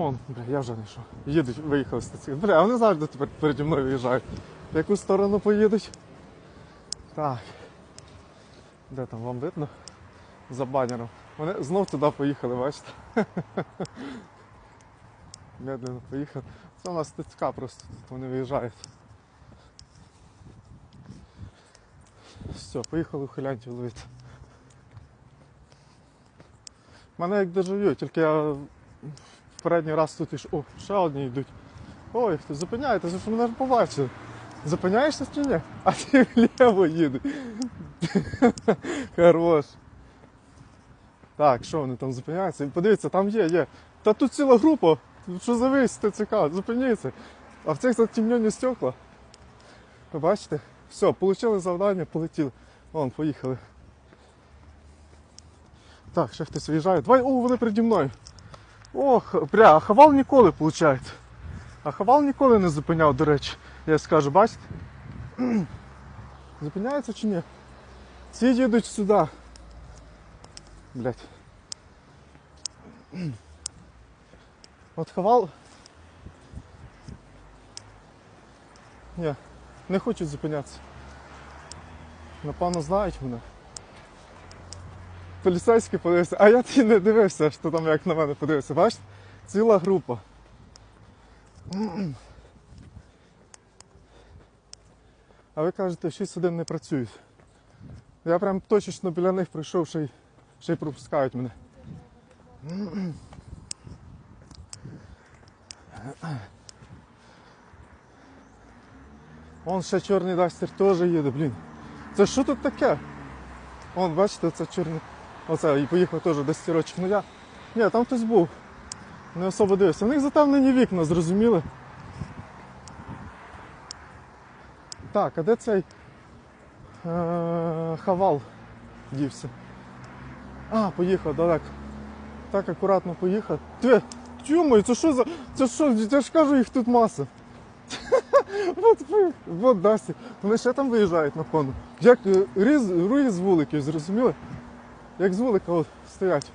Вон, бля, я вже не йшов. Їдуть, виїхали з ТЦК. Бля, вони завжди тепер переді мною виїжджають. В яку сторону поїдуть? Так. Де там вам видно? За банером. Вони знов туди поїхали, бачите? Медленно поїхали. Це у нас ТЦК просто тут вони виїжджають. Все, поїхали ухилянтів ловити. Мене як дежавю, тільки я передній раз тут ішов. О, ще одні йдуть. Ой, хтось зупиняєтеся, що мене побачили. Зупиняєшся чи ні? А ти вліво їде. Хорош. Так, що вони там зупиняються? Подивіться, там є, є. Та тут ціла група. Що за весь ТЦК? Зупиніться. А в цих затемнені стекла. Ви бачите? Все, отримали завдання, полетіли. Вон, поїхали. Так, ще хтось виїжджає. Давай, о, вони переді мною. Ох, бля, а хавал ніколи, виходить. А хавал ніколи не зупиняв, до речі. Я скажу, бачите? Зупиняється чи ні? Ці їдуть сюди. Блять. От хавал. Ні, не хочуть зупинятися. Напевно, знають мене. Поліцейський подивився, а я ти не дивився, що там як на мене подивився. Бачите? Ціла група. А ви кажете, 6 годин не працюють. Я прям точечно біля них прийшов, ще й, ще й пропускають мене. Вон ще чорний дастер теж їде, блін. Це що тут таке? Вон, бачите, це чорний. Оце і поїхав теж до стірочок. Ну я. Ні, там хтось був. Не особо дивився. У них затемнені вікна, зрозуміли. Так, а де цей е- хавал дівся? А, поїхав далеко. Так акуратно поїхав. Ти, тюмой, це що за. Це що? Я ж кажу, їх тут маса. От, ви- от Дасі. Вони ще там виїжджають на кону. Як е, різ, руї з вуликів, зрозуміли? Як з вулика от, стоять.